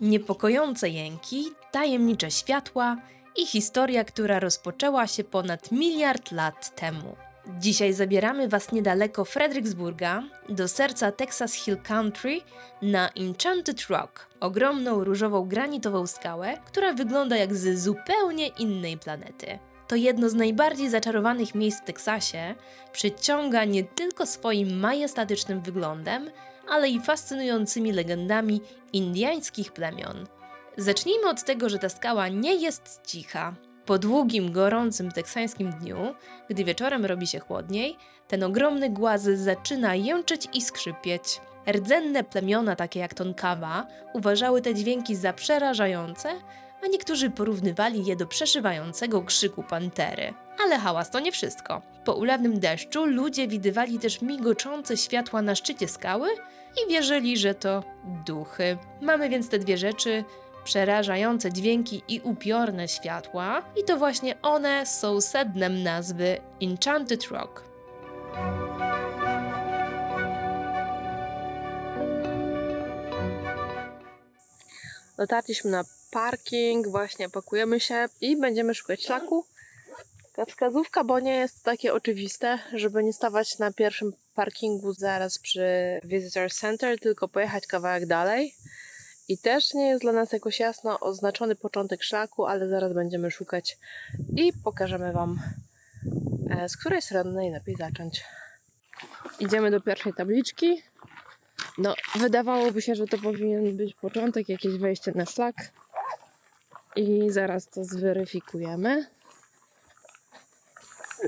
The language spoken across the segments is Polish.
Niepokojące jęki, tajemnicze światła i historia, która rozpoczęła się ponad miliard lat temu. Dzisiaj zabieramy Was niedaleko Fredericksburga, do serca Texas Hill Country, na Enchanted Rock, ogromną różową granitową skałę, która wygląda jak z zupełnie innej planety. To jedno z najbardziej zaczarowanych miejsc w Teksasie, przyciąga nie tylko swoim majestatycznym wyglądem, ale i fascynującymi legendami indyjskich plemion. Zacznijmy od tego, że ta skała nie jest cicha. Po długim, gorącym teksańskim dniu, gdy wieczorem robi się chłodniej, ten ogromny głaz zaczyna jęczeć i skrzypieć. Rdzenne plemiona, takie jak Tonkawa, uważały te dźwięki za przerażające, a niektórzy porównywali je do przeszywającego krzyku pantery. Ale hałas to nie wszystko. Po ulewnym deszczu ludzie widywali też migoczące światła na szczycie skały i wierzyli, że to duchy. Mamy więc te dwie rzeczy, przerażające dźwięki i upiorne światła, i to właśnie one są sednem nazwy Enchanted Rock. Dotarliśmy na parking, właśnie pakujemy się i będziemy szukać szlaku. Ta wskazówka, bo nie jest takie oczywiste, żeby nie stawać na pierwszym parkingu zaraz przy Visitor Center, tylko pojechać kawałek dalej. I też nie jest dla nas jakoś jasno oznaczony początek szlaku, ale zaraz będziemy szukać i pokażemy Wam, e, z której strony najlepiej zacząć. Idziemy do pierwszej tabliczki. No, wydawałoby się, że to powinien być początek, jakieś wejście na szlak. I zaraz to zweryfikujemy.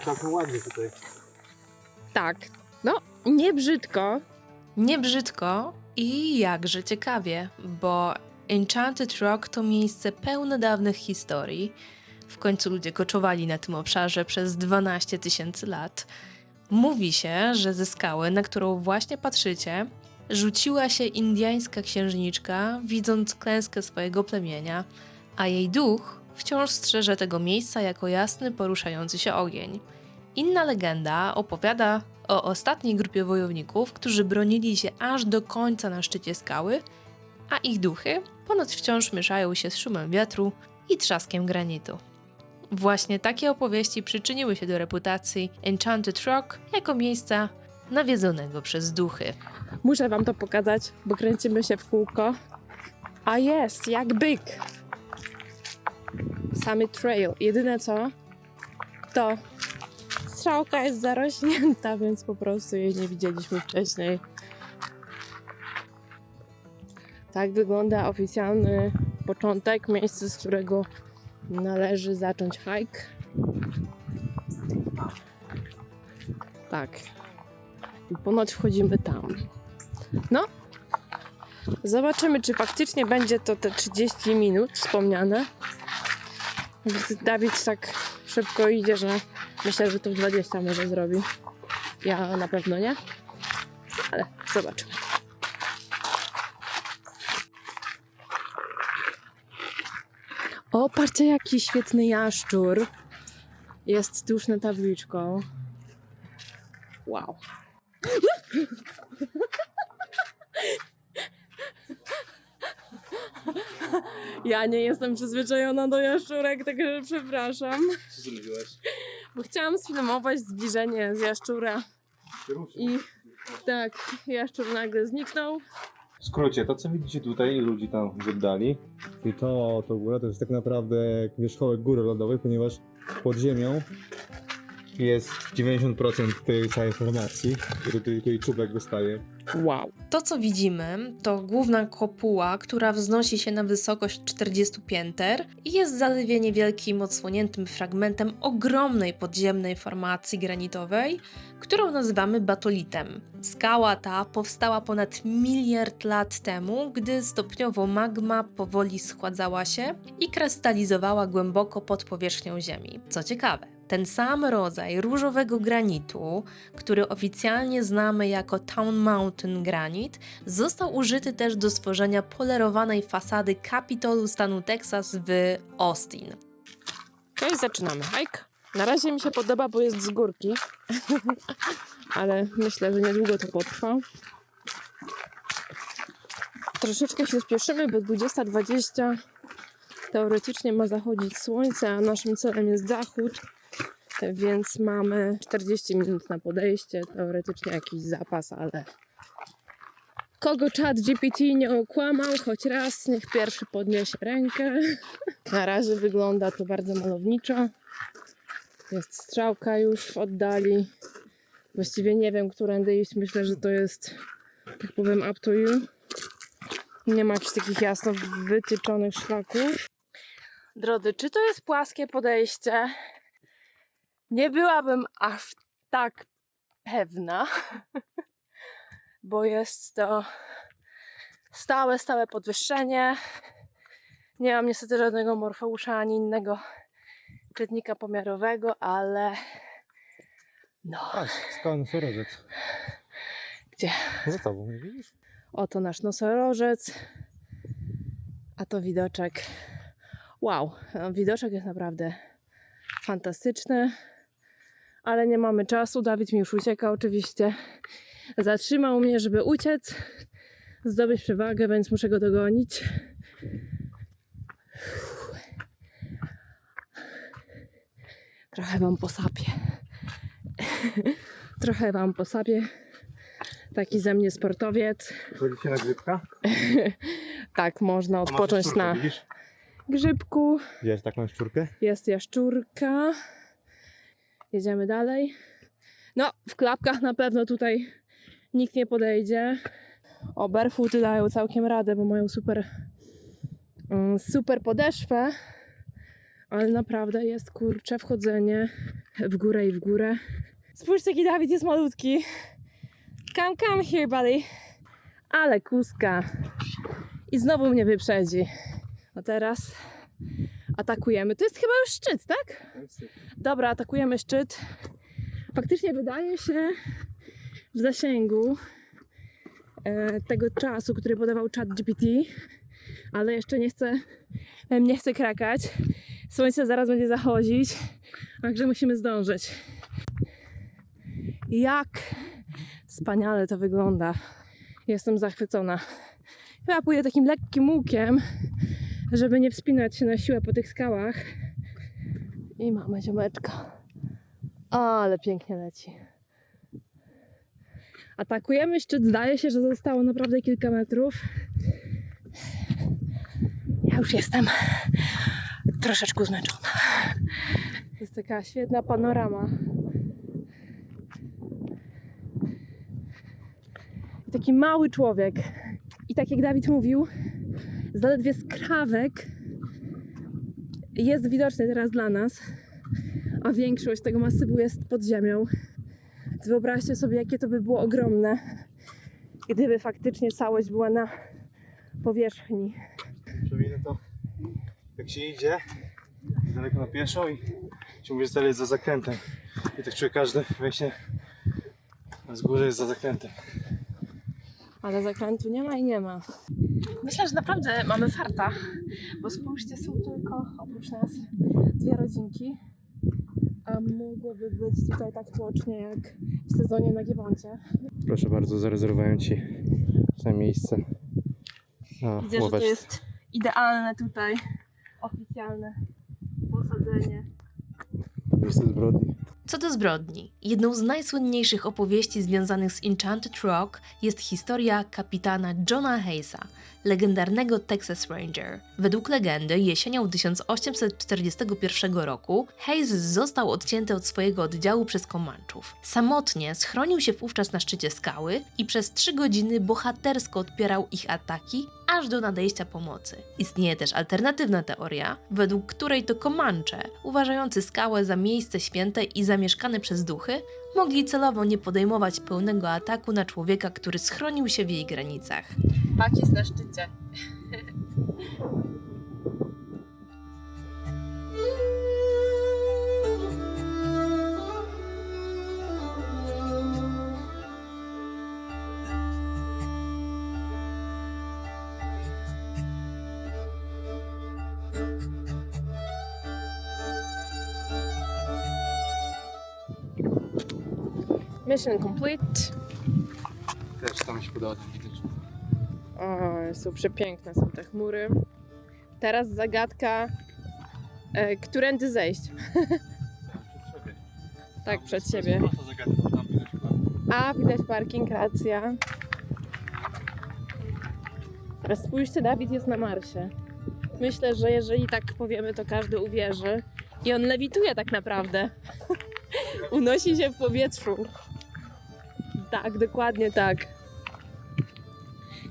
Całkiem ładnie tutaj. Tak, no, nie brzydko. Nie brzydko i jakże ciekawie, bo Enchanted Rock to miejsce pełne dawnych historii. W końcu ludzie koczowali na tym obszarze przez 12 tysięcy lat. Mówi się, że ze skały, na którą właśnie patrzycie, rzuciła się indyjska księżniczka, widząc klęskę swojego plemienia, a jej duch wciąż strzeże tego miejsca jako jasny, poruszający się ogień. Inna legenda opowiada o ostatniej grupie wojowników, którzy bronili się aż do końca na szczycie skały, a ich duchy ponoć wciąż mieszają się z szumem wiatru i trzaskiem granitu. Właśnie takie opowieści przyczyniły się do reputacji Enchanted Rock jako miejsca nawiedzonego przez duchy. Muszę Wam to pokazać, bo kręcimy się w kółko. A jest, jak byk. Summit Trail. Jedyne co, to strzałka jest zarośnięta, więc po prostu jej nie widzieliśmy wcześniej. Tak wygląda oficjalny początek, miejsce, z którego należy zacząć hike. Tak. I ponoć wchodzimy tam. No. Zobaczymy, czy faktycznie będzie to te 30 minut wspomniane. Dawid tak szybko idzie, że myślę, że to w 20 może zrobi. Ja na pewno nie. Ale zobaczymy. O, patrzcie, jaki świetny jaszczur. Jest tuż na tabliczką. Wow. Ja nie jestem przyzwyczajona do jaszczurek, także przepraszam. Co zrobiłaś? Bo chciałam sfilmować zbliżenie z jaszczura i tak, jaszczur nagle zniknął. W skrócie, to co widzicie tutaj, ludzi tam z oddali, i to, to góra, to jest tak naprawdę wierzchołek góry lodowej, ponieważ pod ziemią jest 90% tej całej formacji, który tu- tutaj czubek dostaje. Wow. To, co widzimy, to główna kopuła, która wznosi się na wysokość 40 pięter i jest zaledwie niewielkim, odsłoniętym fragmentem ogromnej podziemnej formacji granitowej, którą nazywamy batolitem. Skała ta powstała ponad miliard lat temu, gdy stopniowo magma powoli schładzała się i krystalizowała głęboko pod powierzchnią Ziemi. Co ciekawe, ten sam rodzaj różowego granitu, który oficjalnie znamy jako Town Mountain Granite, został użyty też do stworzenia polerowanej fasady Kapitolu stanu Teksas w Austin. Okej, zaczynamy hike. Na razie mi się podoba, bo jest z górki. Ale myślę, że niedługo to potrwa. Troszeczkę się spieszymy, bo 20.20 teoretycznie ma zachodzić słońce, a naszym celem jest zachód, więc mamy 40 minut na podejście, teoretycznie jakiś zapas, ale kogo czat GPT nie okłamał, choć raz, niech pierwszy podniesie rękę. Na razie wygląda to bardzo malowniczo. Jest strzałka już w oddali. Właściwie nie wiem, którędy iść. Myślę, że to jest, tak powiem, up to you. Nie ma jakichś takich jasno wytyczonych szlaków. Drodzy, czy to jest płaskie podejście? Nie byłabym aż tak pewna, bo jest to stałe, stałe podwyższenie. Nie mam niestety żadnego morfeusza ani innego czytnika pomiarowego, ale no, Patrz, skała nosorożec. Gdzie? Za tobą, nie widzisz? oto nasz nosorożec, a to widoczek. Wow, widoczek jest naprawdę fantastyczny, ale nie mamy czasu. Dawid mi już ucieka oczywiście. Zatrzymał mnie, żeby uciec, zdobyć przewagę, więc muszę go dogonić. Trochę wam posapię. Trochę wam posapię. Taki ze mnie sportowiec. Chodzicie na grzybka? Tak, można odpocząć na grzybku. Widziałeś taką szczurkę? Jest jaszczurka. Jedziemy dalej. No, w klapkach na pewno tutaj nikt nie podejdzie. O, barefooty dają całkiem radę, bo mają super, mm, super podeszwę. Ale naprawdę jest kurcze wchodzenie w górę i w górę. Spójrzcie, jaki Dawid jest malutki. Come, come here, buddy. Ale kuska. I znowu mnie wyprzedzi. A teraz atakujemy. To jest chyba już szczyt, tak? Dobra, atakujemy szczyt. Faktycznie wydaje się w zasięgu e, tego czasu, który podawał chat GPT, ale jeszcze nie chcę, nie chcę krakać. Słońce zaraz będzie zachodzić, także musimy zdążyć. Jak wspaniale to wygląda. Jestem zachwycona. Chyba pójdę takim lekkim łukiem, żeby nie wspinać się na siłę po tych skałach. I mamy ziomeczka. Ale pięknie leci. Atakujemy szczyt. Zdaje się, że zostało naprawdę kilka metrów. Ja już jestem troszeczkę zmęczona. Jest taka świetna panorama. I taki mały człowiek. I tak jak Dawid mówił, zaledwie skrawek jest widoczny teraz dla nas, a większość tego masywu jest pod ziemią. Więc Wyobraźcie sobie, jakie to by było ogromne, gdyby faktycznie całość była na powierzchni. Przypominam to, jak się idzie daleko na pieszo i się mówi, że cel jest za zakrętem. I tak czuję każde wejście na wzgórze jest za zakrętem. Ale zakrętu nie ma i nie ma. Myślę, że naprawdę mamy farta, bo spójrzcie, są tylko oprócz nas dwie rodzinki, a mogłoby być tutaj tak tłocznie jak w sezonie na Giewoncie. Proszę bardzo, zarezerwuję Ci to miejsce. na Widzę, że to jest idealne tutaj, oficjalne posadzenie. Miejsce zbrodni. Co do zbrodni, jedną z najsłynniejszych opowieści związanych z Enchanted Rock jest historia kapitana Johna Hayesa, legendarnego Texas Ranger. Według legendy jesienią 1841 roku Hayes został odcięty od swojego oddziału przez Komanczów. Samotnie schronił się wówczas na szczycie skały i przez trzy godziny bohatersko odpierał ich ataki, aż do nadejścia pomocy. Istnieje też alternatywna teoria, według której to Komancze, uważający skałę za miejsce święte i zamieszkane przez duchy, mogli celowo nie podejmować pełnego ataku na człowieka, który schronił się w jej granicach. Pak jest na szczycie. Mission complete. Też tam się podoba ten. O, są przepiękne są te chmury. Teraz zagadka, e, którędy zejść? Tak, przed siebie. A, widać parking, racja. Teraz spójrzcie, Dawid jest na Marsie. Myślę, że jeżeli tak powiemy, to każdy uwierzy. I on lewituje tak naprawdę. Unosi się w powietrzu. Tak, dokładnie tak.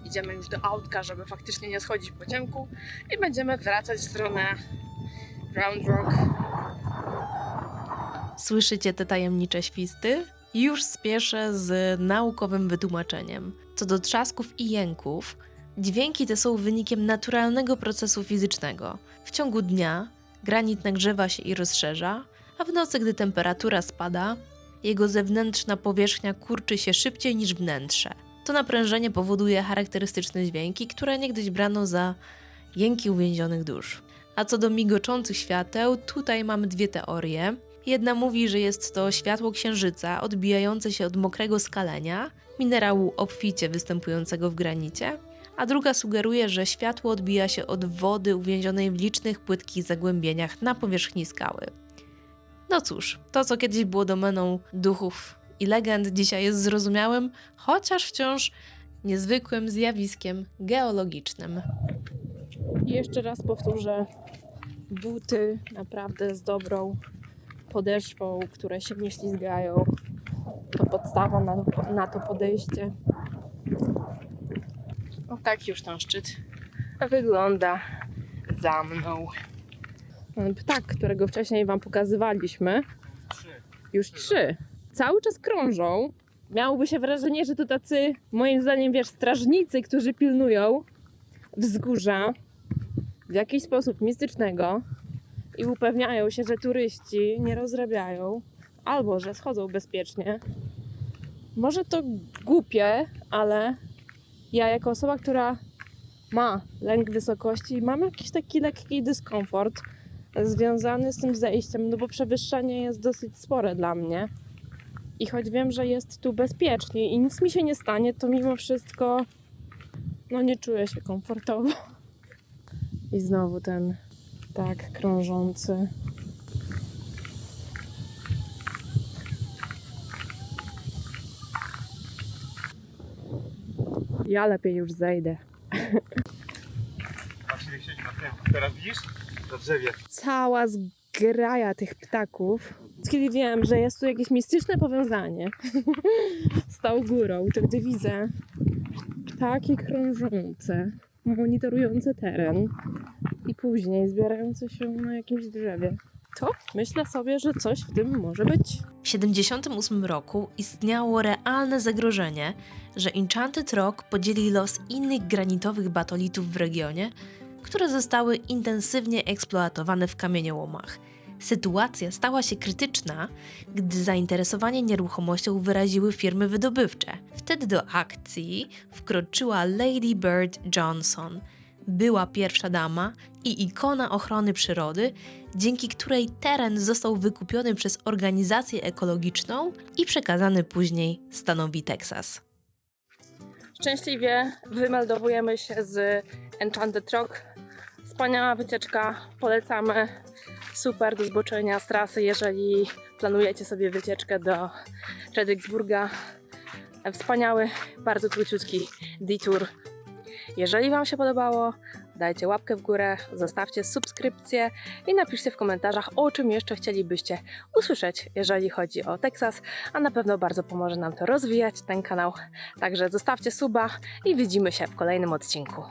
Idziemy już do autka, żeby faktycznie nie schodzić po ciemku i będziemy wracać w stronę Round Rock. Słyszycie te tajemnicze świsty? Już spieszę z naukowym wytłumaczeniem. Co do trzasków i jęków, dźwięki te są wynikiem naturalnego procesu fizycznego. W ciągu dnia granit nagrzewa się i rozszerza, a w nocy, gdy temperatura spada, jego zewnętrzna powierzchnia kurczy się szybciej niż wnętrze. To naprężenie powoduje charakterystyczne dźwięki, które niegdyś brano za jęki uwięzionych dusz. A co do migoczących świateł, tutaj mamy dwie teorie. Jedna mówi, że jest to światło księżyca odbijające się od mokrego skalenia, minerału obficie występującego w granicie, a druga sugeruje, że światło odbija się od wody uwięzionej w licznych płytkich zagłębieniach na powierzchni skały. No cóż, to co kiedyś było domeną duchów i legend, dzisiaj jest zrozumiałym, chociaż wciąż niezwykłym zjawiskiem geologicznym. Jeszcze raz powtórzę, buty naprawdę z dobrą podeszwą, które się nie ślizgają. To podstawa na, na to podejście. O tak już ten szczyt wygląda za mną. Ten Ptak, którego wcześniej Wam pokazywaliśmy, już trzy. Cały czas krążą. Miałoby się wrażenie, że to tacy, moim zdaniem, wiesz, strażnicy, którzy pilnują wzgórza w jakiś sposób mistycznego i upewniają się, że turyści nie rozrabiają albo że schodzą bezpiecznie. Może to głupie, ale ja jako osoba, która ma lęk wysokości, mam jakiś taki lekki dyskomfort związany z tym zejściem, no bo przewyższenie jest dosyć spore dla mnie. I choć wiem, że jest tu bezpiecznie i nic mi się nie stanie, to mimo wszystko no nie czuję się komfortowo. I znowu ten tak krążący. Ja lepiej już zejdę. Teraz widzisz? Na drzewie. Cała zgraja tych ptaków. Kiedy wiem, że jest tu jakieś mistyczne powiązanie z tą górą, to gdy widzę ptaki krążące, monitorujące teren i później zbierające się na jakimś drzewie, to myślę sobie, że coś w tym może być. W 1978 roku istniało realne zagrożenie, że Enchanted Rock podzieli los innych granitowych batolitów w regionie, które zostały intensywnie eksploatowane w kamieniołomach. Sytuacja stała się krytyczna, gdy zainteresowanie nieruchomością wyraziły firmy wydobywcze. Wtedy do akcji wkroczyła Lady Bird Johnson. Była pierwsza dama i ikona ochrony przyrody, dzięki której teren został wykupiony przez organizację ekologiczną i przekazany później stanowi Teksas. Szczęśliwie wymeldowujemy się z Enchanted Rock. Wspaniała wycieczka, polecamy. Super do zboczenia z trasy, jeżeli planujecie sobie wycieczkę do Fredericksburga. Wspaniały, bardzo króciutki detour. Jeżeli Wam się podobało, dajcie łapkę w górę, zostawcie subskrypcję i napiszcie w komentarzach, o czym jeszcze chcielibyście usłyszeć, jeżeli chodzi o Teksas, a na pewno bardzo pomoże nam to rozwijać ten kanał. Także zostawcie suba i widzimy się w kolejnym odcinku.